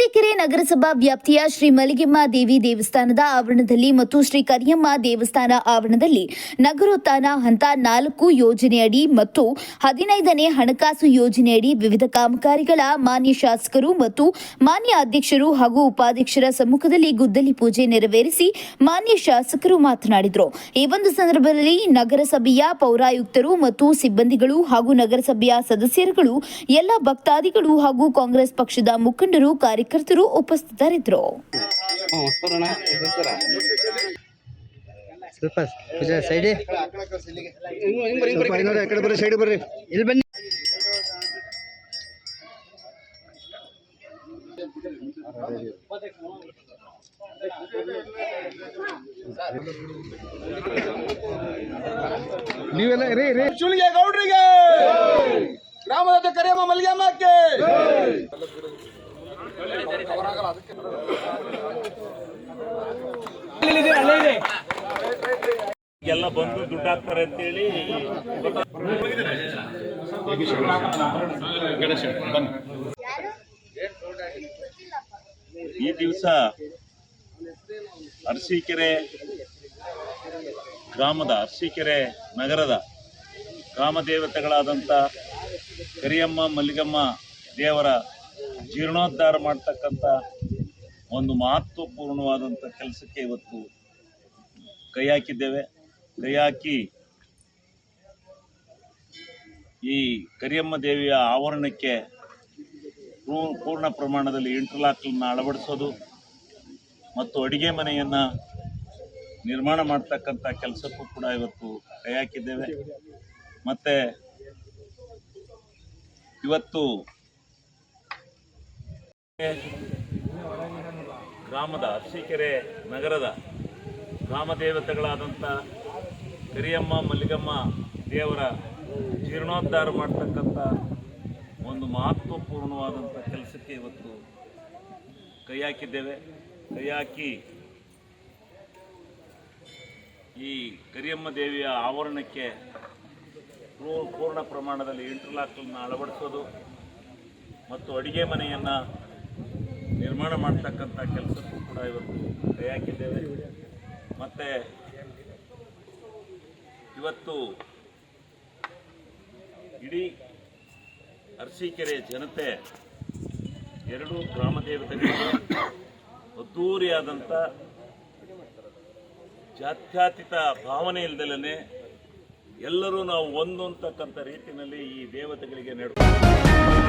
ಅರಸೀಕೆರೆ ನಗರಸಭಾ ವ್ಯಾಪ್ತಿಯ ಶ್ರೀ ಮಲಿಗೆಮ್ಮ ದೇವಿ ದೇವಸ್ಥಾನದ ಆವರಣದಲ್ಲಿ ಮತ್ತು ಶ್ರೀ ಕರಿಯಮ್ಮ ದೇವಸ್ಥಾನ ಆವರಣದಲ್ಲಿ ನಗರೋತ್ಥಾನ ಹಂತ ನಾಲ್ಕು ಯೋಜನೆಯಡಿ ಮತ್ತು ಹದಿನೈದನೇ ಹಣಕಾಸು ಯೋಜನೆಯಡಿ ವಿವಿಧ ಕಾಮಗಾರಿಗಳ ಮಾನ್ಯ ಶಾಸಕರು ಮತ್ತು ಮಾನ್ಯ ಅಧ್ಯಕ್ಷರು ಹಾಗೂ ಉಪಾಧ್ಯಕ್ಷರ ಸಮ್ಮುಖದಲ್ಲಿ ಗುದ್ದಲಿ ಪೂಜೆ ನೆರವೇರಿಸಿ ಮಾನ್ಯ ಶಾಸಕರು ಮಾತನಾಡಿದರು. ಈ ಒಂದು ಸಂದರ್ಭದಲ್ಲಿ ನಗರಸಭೆಯ ಪೌರಾಯುಕ್ತರು ಮತ್ತು ಸಿಬ್ಬಂದಿಗಳು ಹಾಗೂ ನಗರಸಭೆಯ ಸದಸ್ಯರುಗಳು, ಎಲ್ಲ ಭಕ್ತಾದಿಗಳು ಹಾಗೂ ಕಾಂಗ್ರೆಸ್ ಪಕ್ಷದ ಮುಖಂಡರು ಕಾರ್ಯಕರ್ತರು ಉಪಸ್ಥಿತರಿದ್ದರು. ನೀವೆಲ್ಲ ರೀ ರೀ ಚುಲಿಗೆ ಗೌಡ್ರಿಗೆ ಗ್ರಾಮದ ಕರಿಯಮ್ಮ ಮಲ್ಲಿಗೆಮ್ಮಕ್ಕೆ ಎಲ್ಲ ಬಂದು ದುಡ್ಡು ಹಾಕ್ತಾರೆ ಅಂತೇಳಿ ಈ ದಿವಸ ಅರಸೀಕೆರೆ ಗ್ರಾಮದ, ಅರಸೀಕೆರೆ ನಗರದ ಗ್ರಾಮ ದೇವತೆಗಳಾದಂಥ ಕರಿಯಮ್ಮ, ಮಲ್ಲಿಗಮ್ಮ ದೇವರ ಜೀರ್ಣೋದ್ಧಾರ ಮಾಡ್ತಕ್ಕಂಥ ಒಂದು ಮಹತ್ವಪೂರ್ಣವಾದಂಥ ಕೆಲಸಕ್ಕೆ ಇವತ್ತು ಕೈ ಹಾಕಿದ್ದೇವೆ. ಕೈ ಹಾಕಿ ಈ ಕರಿಯಮ್ಮ ದೇವಿಯ ಆವರಣಕ್ಕೆ ಪೂರ್ಣ ಪ್ರಮಾಣದಲ್ಲಿ ಇಂಟರ್ಲಾಕ್ನ ಅಳವಡಿಸೋದು ಮತ್ತು ಅಡಿಗೆ ಮನೆಯನ್ನು ನಿರ್ಮಾಣ ಮಾಡ್ತಕ್ಕಂಥ ಕೆಲಸಕ್ಕೂ ಕೂಡ ಇವತ್ತು ಕೈ ಹಾಕಿದ್ದೇವೆ. ಮತ್ತು ಇವತ್ತು ಗ್ರಾಮದ ಅರಸೀಕೆರೆ ನಗರದ ಗ್ರಾಮ ದೇವತೆಗಳಾದಂಥ ಕರಿಯಮ್ಮ ಮಲ್ಲಿಗಮ್ಮ ದೇವರ ಜೀರ್ಣೋದ್ಧಾರ ಮಾಡ್ತಕ್ಕಂಥ ಒಂದು ಮಹತ್ವಪೂರ್ಣವಾದಂಥ ಕೆಲಸಕ್ಕೆ ಇವತ್ತು ಕೈ ಹಾಕಿದ್ದೇವೆ. ಕೈ ಹಾಕಿ ಈ ಕರಿಯಮ್ಮ ದೇವಿಯ ಆವರಣಕ್ಕೆ ಪೂರ್ಣ ಪ್ರಮಾಣದಲ್ಲಿ ಇಂಟರ್ಲಾಕ್ಗಳನ್ನು ಅಳವಡಿಸೋದು ಮತ್ತು ಅಡಿಗೆ ಮನೆಯನ್ನು ನಿರ್ಮಾಣ ಮಾಡ್ತಕ್ಕಂಥ ಕೆಲಸಕ್ಕೂ ಕೂಡ ಇವತ್ತು ಕೈ ಹಾಕಿದ್ದೇವೆ ಮತ್ತು ಇವತ್ತು ಇಡೀ ಅರಸೀಕೆರೆ ಜನತೆ ಎರಡು ಗ್ರಾಮ ದೇವತೆಗಳಿಗೆ ಅದ್ದೂರಿಯಾದಂಥ ಜಾತ್ಯಾತೀತ ಭಾವನೆ ಇಲ್ದಲೇ ಎಲ್ಲರೂ ನಾವು ಒಂದು ಅಂತಕ್ಕಂಥ ರೀತಿಯಲ್ಲಿ ಈ ದೇವತೆಗಳಿಗೆ ನಡ್ಕೊಂಡು